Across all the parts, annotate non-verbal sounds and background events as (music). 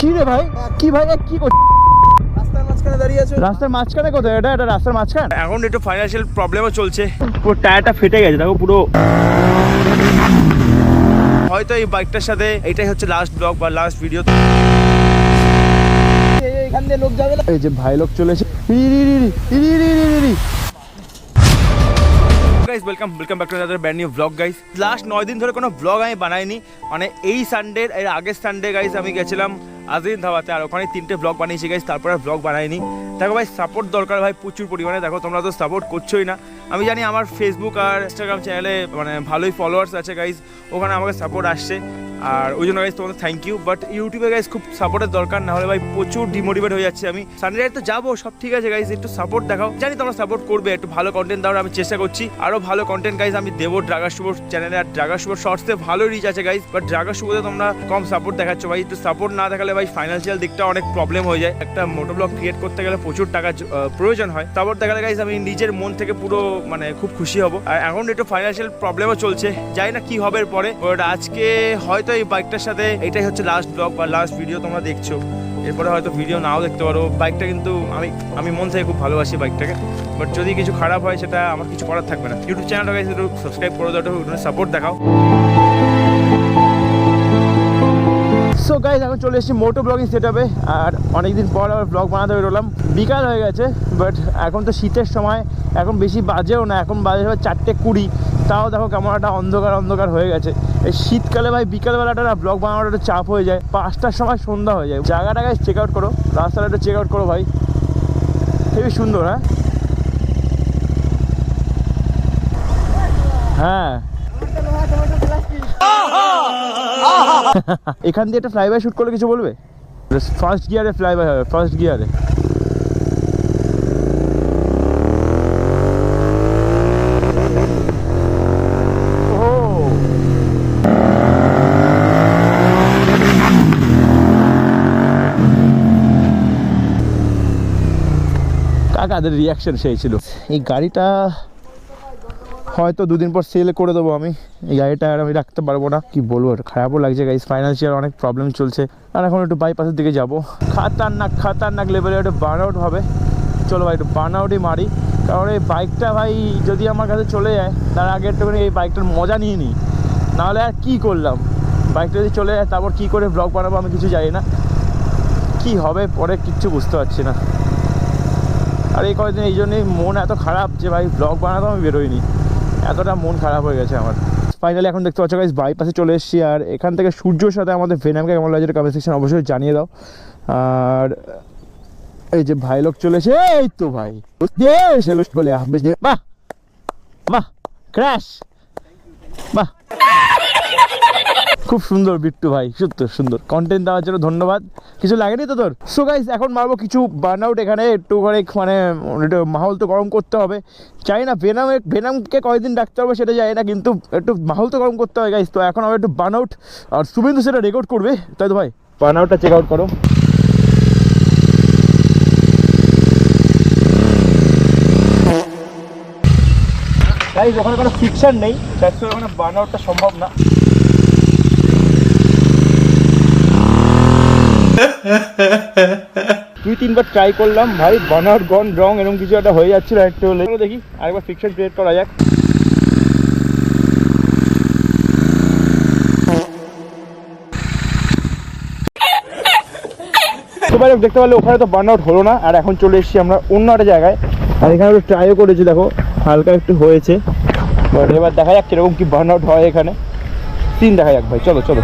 কি রে ভাই কি ভাই কি করছিস রাস্তার মাঝখানে দাঁড়িয়ে আছো রাস্তার মাঝখানে কোথায় এটা এটা রাস্তার মাঝখানে এখন একটু ফাইন্যান্সিয়াল প্রবলেমও চলছে পুরো টায়ারটা ফেটে গেছে দেখো পুরো হয়তো এই বাইকটার সাথে এটাই হচ্ছে লাস্ট ব্লগ বা লাস্ট ভিডিও এই, এই, এখান দিয়ে লোক যাবে না এই যে ভাই লোক চলেছে guys welcome welcome back to another brand new vlog guys last নয় দিন ধরে কোনো ব্লগ আমি বানাইনি মানে এই সানডে এর আগের সানডে গাইস আমি গেছিলাম আজিন ধাবাতে আর ওখানে তিনটে ব্লগ বানিয়েছি গাইস তারপরে ব্লগ বানাইনি। দেখো ভাই সাপোর্ট দরকার ভাই, প্রচুর পরিমাণে। দেখো, তোমরা তো সাপোর্ট করছোই না। আমি জানি আমার ফেসবুক আর ইনস্টাগ্রাম চ্যানেলে মানে ভালোই ফলোয়ার্স আছে গাইস ওখানে আমাকে সাপোর্ট আসছে। আর ওই জন্য গাইজ তোমাদের থ্যাংক ইউ বাট ইউটিউবে গাইজ খুব সাপোর্টের দরকার না হলে ভাই প্রচুর ডিমোটিভেট হয়ে যাচ্ছে আমি। সানডে তো যাব, সব ঠিক আছে গাইজ একটু সাপোর্ট দেখাও। জানি তোমরা সাপোর্ট করবে, একটু ভালো কন্টেন্ট দেওয়ার আমি চেষ্টা করছি। আরও ভালো কন্টেন্ট গাইজ আমি দেবো ড্রাগা শুভ চ্যানেলে আর ড্রাগা শুভ শর্টসে ভালো রিচ আছে গাইজ বাট ড্রাগা শুভতে তোমরা কম সাপোর্ট দেখাচ্ছ। ভাই, একটু সাপোর্ট না দেখালে ভাই ফাইন্যান্সিয়াল দিকটা অনেক প্রবলেম হয়ে যায়। একটা মোটো ব্লগ ক্রিয়েট করতে গেলে প্রচুর টাকা প্রয়োজন হয়। সাপোর্ট দেখালে গাইজ আমি নিজের মন থেকে পুরো মানে খুব খুশি হব। আর এখন একটু ফাইন্যান্সিয়াল প্রবলেমও চলছে। জানি না কি হবে এরপরে। বাট আজকে হয়তো এই বাইকটার সাথে এটাই হচ্ছে লাস্ট ব্লগ বা লাস্ট ভিডিও তোমরা দেখছ। এরপরে হয়তো ভিডিও নাও দেখতে পারো। বাইকটা কিন্তু আমি আমি মন থেকে খুব ভালোবাসি বাইকটাকে বাট যদি কিছু খারাপ হয় সেটা আমার কিছু করার থাকবে না। ইউটিউব চ্যানেলটাকে একটু সাবস্ক্রাইব করে দাও, একটু সাপোর্ট দেখাও। সো গাইজ এখন চলে এসেছি মোটো ব্লগিং সেট আপে আর অনেকদিন পর আবার ব্লগ বানাতে বেরোলাম। বিকাল হয়ে গেছে বাট এখন তো শীতের সময়, এখন বেশি বাজেও না, এখন বাজে চারটে কুড়ি। তাও দেখো কেমন একটা অন্ধকার অন্ধকার হয়ে গেছে। এই শীতকালে ভাই, বিকালবেলাটা না ব্লগ বানানোটা একটু চাপ হয়ে যায়। পাঁচটার সময় সন্ধ্যা হয়ে যায়। জায়গাটা গাইজ চেক আউট করো। রাস্তাটা একটু চেক আউট করো ভাই। খুবই সুন্দর হ্যাঁ? হ্যাঁ। এখান দিয়ে একটা ফ্লাইবাই শুট করলে কিছু বলবে? ফার্স্ট গিয়ারে ফ্লাইবাই হবে ফার্স্ট গিয়ারে কাকাদের রিয়াকশন সেই ছিল। এই গাড়িটা হয়তো দুদিন পর সেল করে দেবো আমি। এই গাড়িটা আর আমি রাখতে পারব না। কি বলব আর খারাপও লাগছে গাইস ফাইন্যান্সিয়াল অনেক প্রবলেম চলছে। আর এখন একটু বাইপাসের দিকে যাব। খাতারনাক খাতারনাক লেভেলে একটু বার্ন আউট হবে। চলো ভাই, একটু বার্ন আউটই মারি। কারণ এই বাইকটা ভাই, যদি আমার কাছে চলে যায়, তার আগে একটুখানি এই বাইকটার মজা নিয়ে নিই। নাহলে আর কী করলাম? বাইকটা যদি চলে যায়, তারপর কী করে ব্লগ বানাবো আমি কিছু জানি না। কী হবে পরে কিচ্ছু বুঝতে পারছি না। আর এই কয়েকদিন এই জন্যই মন এত খারাপ যে ভাই ব্লগ বানাতে আমি বেরোইনি। এতটা মন খারাপ হয়ে গেছে আমার। ফাইনালি এখন দেখতে পাচ্ছ গাইজ বাইপাসে চলে এসেছি আর এখান থেকে সূর্যর সাথে আমাদের ভেনামকে কেমন লাগছে কমেন্ট সেকশন অবশ্যই জানিয়ে দাও। আর এই যে ভাই লোক চলেছে এই তো ভাই। বলে বাহ বাহ ক্র্যাশ বাহ। খুব সুন্দর বিট্টু ভাই সত্য সুন্দর। কন্টেন্ট দেওয়ার জন্য ধন্যবাদ। কিছু লাগেনি তো তোর? সো গাইস এখন মারবো কিছু বার্ন আউট এখানে একটু করে মানে একটু মাহল তো গরম করতে হবে। চাই না ভেনামে ভেনামকে কয়দিন রাখতে হবে সেটা জানি না কিন্তু একটু মাহল তো গরম করতে হবে গাইস তো এখন আমরা একটু বার্ন আউট আর শুভেন্দু সেটা রেকর্ড করবে তাই তো ভাই? বার্ন আউটটা চেক আউট করো। গাইস ওখানে কোনো ফিকশন নেই দ্যাটস ওখানে বার্ন আউটটা সম্ভব না। দুই তিনবার ট্রাই করলাম, ভাই, বানার গন রং এরকম কিছু একটা হয়ে যাচ্ছিল, একটু হলে দেখি, আরেকবার ফিকশন ক্রিয়েট করা যাক। দেখতে পারলে ওখানে তো বার্ন আউট হলো না, আর এখন চলে এসেছি আমরা অন্য একটা জায়গায়। আর এখানে একটু ট্রাইও করেছি, দেখো, হালকা একটু হয়েছে। এবার দেখা যাক কীরকম কি বার্ন আউট হয় এখানে। তিন দেখা যাক, ভাই, চলো চলো।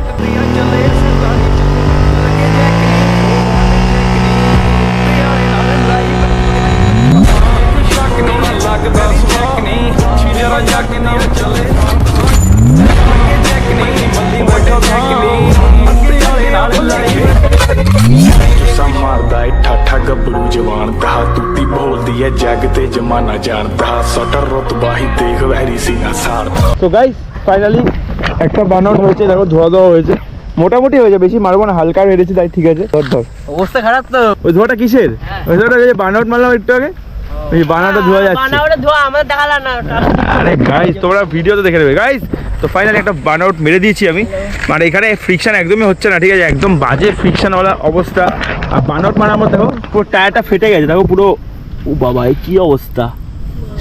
ਜਵਾਨ ਦਾ ਤੂਤੀ ਬੋਲਦੀ ਏ ਜੱਗ ਤੇ ਜਮਾਨਾ ਜਾਣਦਾ ਸਟਰ ਰਤਬਾ ਹੀ ਦੇਖ ਵੈਰੀ ਸੀਨਾ ਸਾੜਦਾ তো গাইস ফাইনালি একটা বার্ন হয়েছে দেখো ধোয়া ধোয়া হয়েছে মোটামুটি হয়েছে বেশি মারবো না হালকা মেরেছি তাই ঠিক আছে ধর ধর অবস্থা খারাপ তো ওই ধোয়াটা কিসের ওই ধোয়াটা যে বার্ন আউট মারলাম একটু আগে এই বানাটা ধোয়া যাচ্ছে। ধোয়া দেখালা না আরে গাইস তোমরা ভিডিওতে দেখে নেবে। গাইস তো ফাইনালি একটা মেরে দিয়েছি আমি। মানে এখানে ফ্রিকশন একদমই হচ্ছে না ঠিক আছে? একদম বাজে ফ্রিকশনওয়ালা অবস্থা। আর মারার মধ্যে দেখো পুরো টায়ারটা ফেটে গেছে। দেখো পুরো ও বাবা এই কি অবস্থা?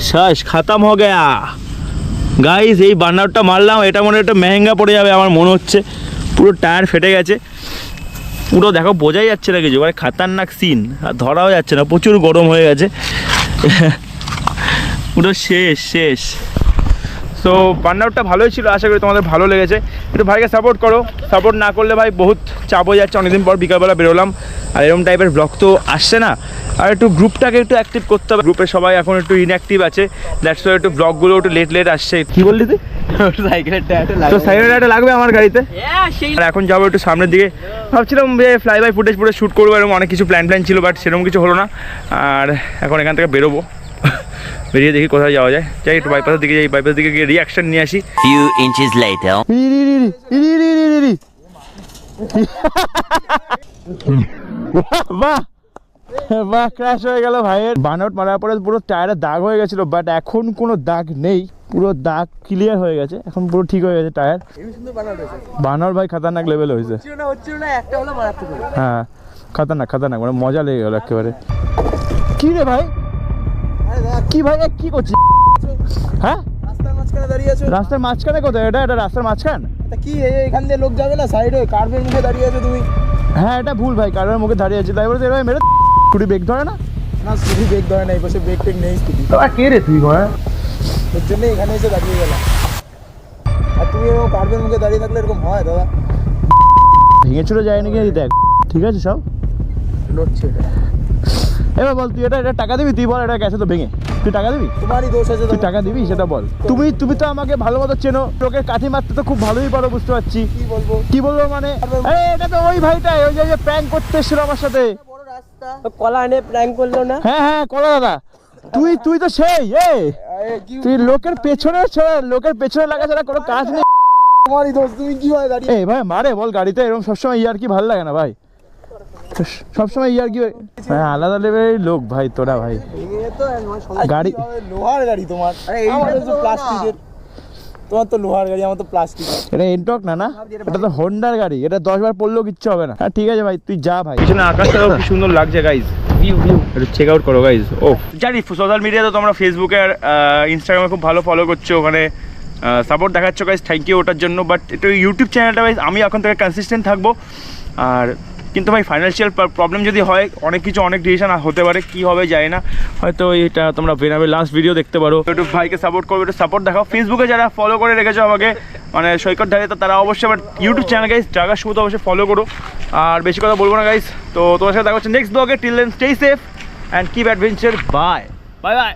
শেষ খাতাম হয়ে গেয়া। গাইস এই মারলাম এটা মনে একটা মেহেঙ্গা পড়ে যাবে আমার মনে হচ্ছে। পুরো টায়ার ফেটে গেছে। পুরো দেখো বোঝাই যাচ্ছে না কিছু। মানে খাতারনাক সিন আর ধরাও যাচ্ছে না। প্রচুর গরম হয়ে গেছে। (laughs) পুরো শেষ শেষ। তো বার্নআউটটা ভালোই ছিল, আশা করি তোমাদের ভালো লেগেছে। একটু ভাইকে সাপোর্ট করো। সাপোর্ট না করলে ভাই বহুত চাপ হয়ে যাচ্ছে। অনেকদিন পর বিকালবেলা বেরোলাম। আর এরকম টাইপের ব্লগ তো আসছে না। আর একটু গ্রুপটাকে একটু অ্যাক্টিভ করতে হবে। গ্রুপে সবাই এখন একটু ইনঅ্যাক্টিভ আছে। দ্যাটস একটু ব্লগগুলো একটু লেট লেট আসছে। কী বললি তুই? তো সাইকেল টায়ারটা লাগবে আমার গাড়িতে? হ্যাঁ আর এখন যাব একটু সামনের দিকে। ভাবছিলাম যে fly by footage footage shoot করব এরকম অনেক কিছু প্ল্যান প্ল্যান ছিল বাট সেরকম কিছু হলো না। আর এখন এখান থেকে বেরোবো। বেরিয়ে দেখি কোথায় যাওয়া যায়। যাই একটু বাইপাসের দিকে যাই বাইপাসের দিকে গিয়ে রিয়াকশন নিয়ে আসি। Few inches later. বাহ। (laughs) বাহ ক্র্যাশ হয়ে গেল ভাইয়ের। বানআউট মারার পরে পুরো টায়ারে দাগ হয়ে গেছিল বাট এখন কোনো দাগ নেই। পুরো দাগ ক্লিয়ার হয়ে গেছে এখন পুরো ঠিক হয়ে গেছে টায়ার বানর ভাই খাতারনাক লেভেল হয়েছে। হ্যাঁ খাতারনাক খাতারনাক মানে মজা লেগে গেল একেবারে। কি রে ভাই? কি ভাই কি করছিস? হ্যাঁ? রাস্তার মাঝখানে কোথায়? এটা এটা রাস্তার মাঝখান? কি এখান দিয়ে লোক যাবে না? সাইডে কার্ভের মুখে দাঁড়িয়ে আছো তুমি। হ্যাঁ এটা ভুল ভাই কারোর মুখে দাঁড়িয়ে আছে তাই বলতে এরকম মেরে কুড়ি ব্রেক ধরে না? না স্কুটি ব্রেক ধরে না এই পাশে ব্রেক টেক নেই স্কুটি। কে রে তুই ঘরে এর জন্য এখানে এসে দাঁড়িয়ে গেলাম। আর তুমি এরকম কার্ভের মুখে দাঁড়িয়ে থাকলে এরকম হয় দাদা? ভেঙে চুরে যায় নাকি দেখ ঠিক আছে সব? লড়ছে এটা। এবার বল তুই এটা এটা টাকা দিবি? তুই বল এটা গেছে তো ভেঙে। তুই টাকা দিবি? তোমারই দোষ আছে তুই টাকা দিবি? সেটা বল। তুমি তুমি তো আমাকে ভালো মতো চেনো। তোকে কাঠি মারতে তো খুব ভালোই পারো বুঝতে পারছি। কি বলব? কি বলব মানে? এটা তো ওই ভাইটাই ওই যে প্র্যাঙ্ক করতে এসেছিল আমার সাথে। কলা এনে প্র্যাঙ্ক করল না? হ্যাঁ হ্যাঁ কলা দাদা। তুই তুই তো সেই এ! তুই লোকের পেছনে লোকের পেছনে লাগা ছাড়া কোনো কাজ নেই। তোমারই দোষ তুমি কি হয় দাঁড়িয়ে এই ভাই মারে বল গাড়িতে এরকম সবসময় ইয়ার কি ভালো লাগে না ভাই? সবসময় ইয়ার কি হ্যাঁ আলাদা লেভেলের লোক ভাই তোরা ভাই। গাড়ি লোহার গাড়ি তোমার। প্লাস্টিকের। তোমার তো লোহার গাড়ি আমার তো প্লাস্টিক। এটা এন্টক না না? এটা তো হোন্ডার গাড়ি এটা দশ বার পড়লেও কিচ্ছু হবে না। হ্যাঁ ঠিক আছে ভাই তুই যা ভাই। পিছনে আকাশটাও কি সুন্দর লাগছে গাইজ ভিউ ভিউ একটু চেক আউট করো গাইজ ও জানি সোশ্যাল মিডিয়াতে তোমরা ফেসবুকে আর ইনস্টাগ্রামে খুব ভালো ফলো করছ ওখানে সাপোর্ট দেখাচ্ছ গাইজ থ্যাংক ইউ ওটার জন্য বাট একটু ইউটিউব চ্যানেলটা গাইজ আমি এখন থেকে কনসিস্টেন্ট থাকব। আর কিন্তু ভাই ফাইন্যান্সিয়াল প্রবলেম যদি হয়, অনেক কিছু, অনেক ডিসিশন হতে পারে, কি হবে যায় না। হয়তো এটা তোমরা বেনাবে লাস্ট ভিডিও দেখতে পারো। একটু ভাইকে সাপোর্ট করবে, একটু সাপোর্ট দেখাও। ফেসবুকে যারা ফলো করে রেখেছো আমাকে মানে সৈকত ঢালে, তো তারা অবশ্যই আমার ইউটিউব চ্যানেল গাইজ জায়গা শুধু অবশ্যই ফলো করো। আর বেশি কথা বলব না গাইজ তো তোমার সাথে দেখা হচ্ছে নেক্সট ব্লগে till then stay safe and keep adventure bye bye bye